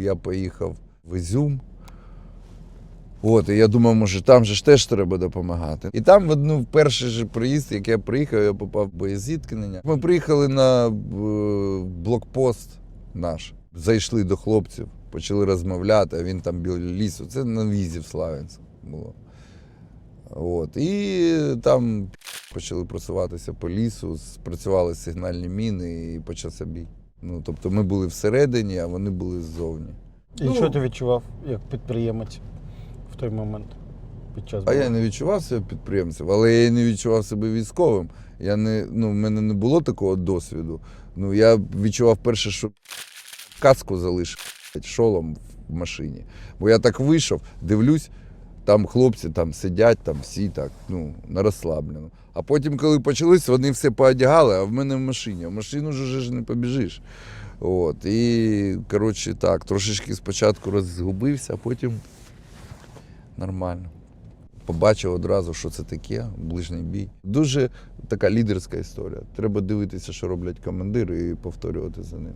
я поїхав в Ізюм. От, і я думав, може, там же ж теж треба допомагати. І там в одну в перший же приїзд, як я приїхав, я попав в боєзіткнення. Ми приїхали на е, блокпост наш, зайшли до хлопців, почали розмовляти, а він там біля лісу. Це на візі в Славянськ було. От. І там почали просуватися по лісу, спрацювали сигнальні міни і почався бій. Ну, тобто ми були всередині, а вони були ззовні. І Ну, що ти відчував як підприємець в той момент під час А я не відчував себе підприємцем, але я і не відчував себе військовим. Я не, ну, в мене не було такого досвіду. Ну, я відчував перше, що каску залишив шолом в машині. Бо я так вийшов, дивлюсь, там хлопці там сидять, там всі так, ну, на розслаблено. А потім, коли почалось, вони все поодягали, а в мене в машині. В машину ж не побіжиш. От. І, коротше, так, трошечки спочатку розгубився, а потім нормально. Побачив одразу, що це таке, ближній бій. Дуже така лідерська історія. Треба дивитися, що роблять командири, і повторювати за ним.